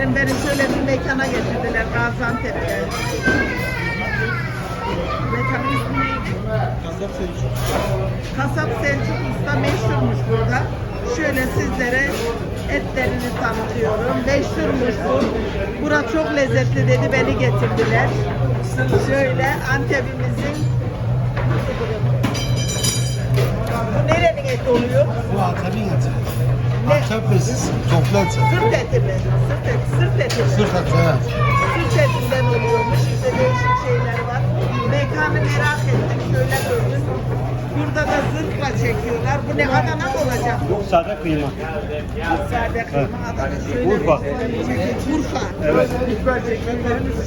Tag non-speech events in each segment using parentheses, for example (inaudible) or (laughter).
beni şöyle bir mekana getirdiler Gaziantep'te. Mekanın ismi neydi? Kasap Selçuk. Kasap Selçuk Usta meşhurmuş burada. Şöyle sizlere etlerini tanıtıyorum. Meşhurmuş bu. Bura çok lezzetli dedi beni getirdiler. Şöyle Antep'imizin bu nerenin eti oluyor? Bu Antep'in eti. Ne? Antep toplu eti. Sırt eti mi? Sırt eti, sırt eti mi? Sırt eti evet. Süt etinden oluyormuş. İşte değişik şeyler var. Mekanı merak ettim. Şöyle gördüm. Burada da zırhla çekiyorlar. Bu ne Adana mı olacak? Sade kıyma. Sade kıyma Adana. Şöyle Urfa. Urfa. Evet.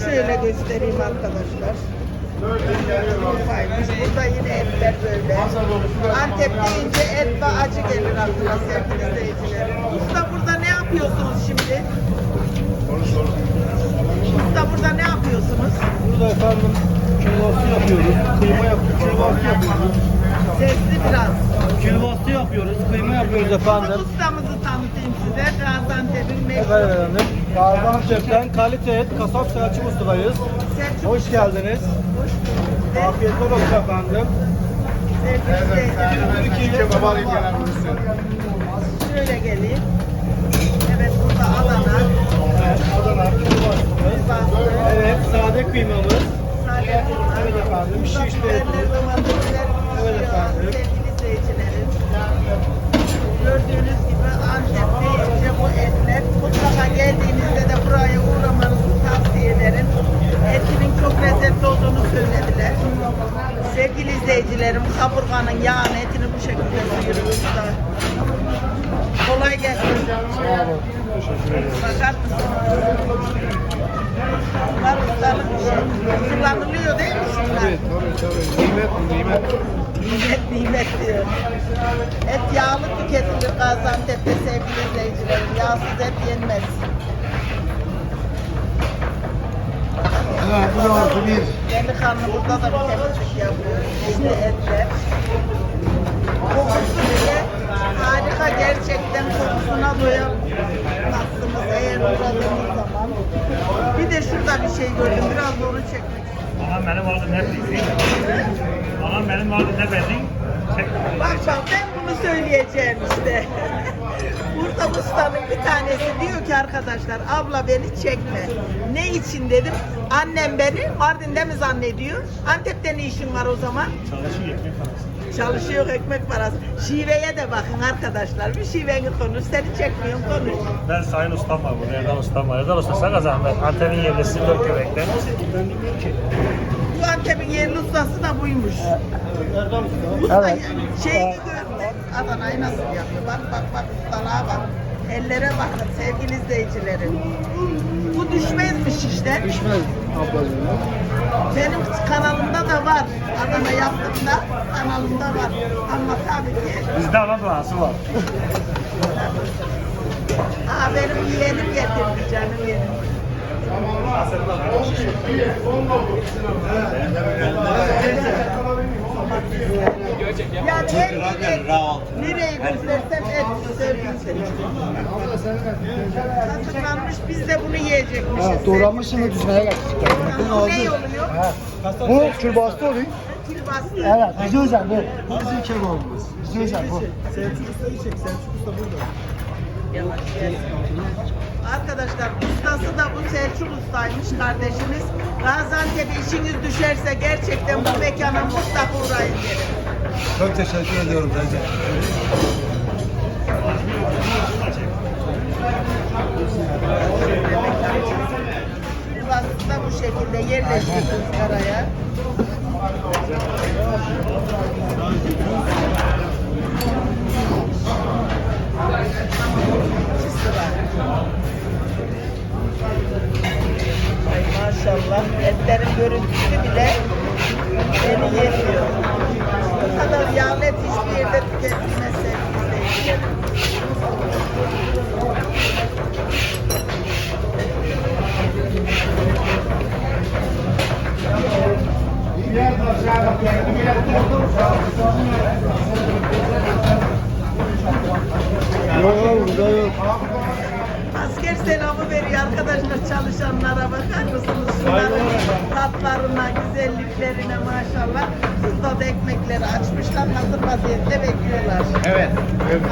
Şöyle göstereyim arkadaşlar. Urfa'ymış. Burada yine etler böyle. Antep deyince et ve acı gelir aklına sevgili izleyicilerim. Usta burada ne yapıyorsunuz şimdi? Usta burada ne yapıyorsunuz? Burada efendim külbastı yapıyoruz. Kıyma yapıyoruz. Külbastı yapıyoruz. Sesli biraz. Külbastı yapıyoruz. Kıyma yapıyoruz efendim. Ustamızı tanıtayım size. Gaziantep'in meşhur. Efendim. Gaziantep'ten kalite et kasap Selçuk Usta'dayız. Selçuk. Hoş geldiniz. Hoş bulduk. Afiyetler olsun efendim. Sevgili izleyicilerim. Kebap Şöyle geleyim. Evet burada Adana. Adana Külbastı. Evet sade kıymamız. Sade kıyma. Evet efendim. Şişli Biberler, etimiz. Evet efendim. Gördüğünüz gibi Antep deyince bu etler mutlaka geldiğinizde de buraya uğramanızı tavsiye ederim. Etinin çok lezzetli olduğunu söylediler. Sevgili izleyicilerim kaburganın yağını etini bu şekilde sıyırıyoruz da. Kolay gelsin. Bakar mısınız? Bunlar. Kullanılıyor değil mi şunlar? Evet tabii tabii. Nimet bu nimet. Nimet nimet diyor. Et yağlı tüketilir Gaziantep'te sevgili izleyicilerim. Yağsız et yenmez. Evet bu da oldu bir. Delikanlı burada da bir temizlik yapıyor. İşte etler. Kokusu bile harika gerçekten kokusuna doyamazsınız eğer uğradığınız zaman. Bir de şurada bir şey gördüm. Biraz onu çekmek Anam benim vardı ne bileyim. Anam benim vardı ne bileyim. Çek. Bak bak ben bunu söyleyeceğim işte. (laughs) Burada ustanın bir tanesi diyor ki arkadaşlar abla beni çekme. Ne için dedim. Annem beni Mardin'de mi zannediyor? Antep'te ne işin var o zaman? Çalışıyor ekmek parası. Çalışıyor ekmek parası. Şiveye de bakın arkadaşlar. Bir şiveni konuş. Seni çekmiyorum konuş. Ben Sayın Ustam var burada. Erdal Ustam var. Erdal Usta sana zahmet. Antep'in yerlisi dört göbekten. Bu Antep'in yerli ustası da buymuş. Erdem Usta. Usta şeyini. Adana'yı nasıl yapıyor? Bak bak bak ustalığa bak. Ellere bakın sevgili izleyicilerim. Bu düşmezmiş işte. Pişmez ablacığım. Benim kanalımda da var. Adana yaptığımda kanalımda var. Ama tabii ki Bizde ana duası var. aa, benim yeğenim getirdi canım yeğenim. Yani her nereye, nereye göstersem et sevdiğim Hazırlanmış biz de bunu yiyecekmişiz. Evet doğranmış şimdi düzmeye getirdik. Bu ne oluyor? Bu külbastı oluyor. Kilbastı. Evet bize özel bu. Bu bizim kebabımız. Bize özel bu. Yavaş gel. Arkadaşlar ustası da bu Selçuk ustaymış kardeşimiz. Gaziantep'e işiniz düşerse gerçekten bu mekana mutlaka uğrayın derim. Çok teşekkür ediyorum. Kilbastı da bu şekilde yerleştirdik karaya. İki sıra. Ay maşallah etlerin görüntüsü bile beni yemiyor. Bu kadar yağlı et hiçbir yerde tüketilmez sevgili. Asker selamı veriyor arkadaşlar çalışanlara bakar mısınız? Şunların tatlarına, güzelliklerine maşallah. Da ekmekleri açmışlar, hazır vaziyette bekliyorlar. Evet.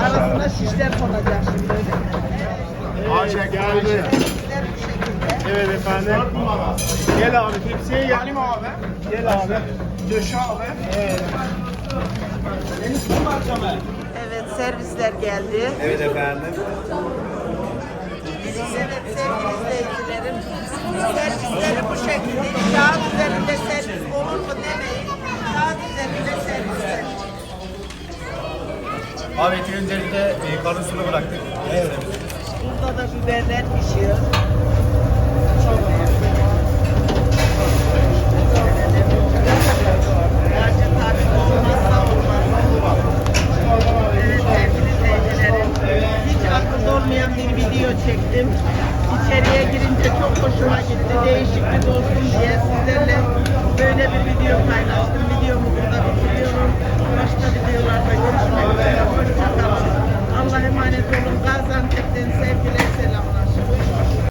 Arasına şişler konacak şimdi. Ayşe geldi. Servisler bu şekilde. Evet efendim. Gel abi tepsiye gel. Halim abi. Gel abi. Döş abi. Evet. Evet servisler geldi. Evet efendim. Evet sevgili izleyicilerim. Servisleri bu şekilde. Kağıt üzerinde servis olur mu demeyin. Abi etin üzerinde e, kalın sulu bıraktık. Evet. Burada da biberler pişiyor.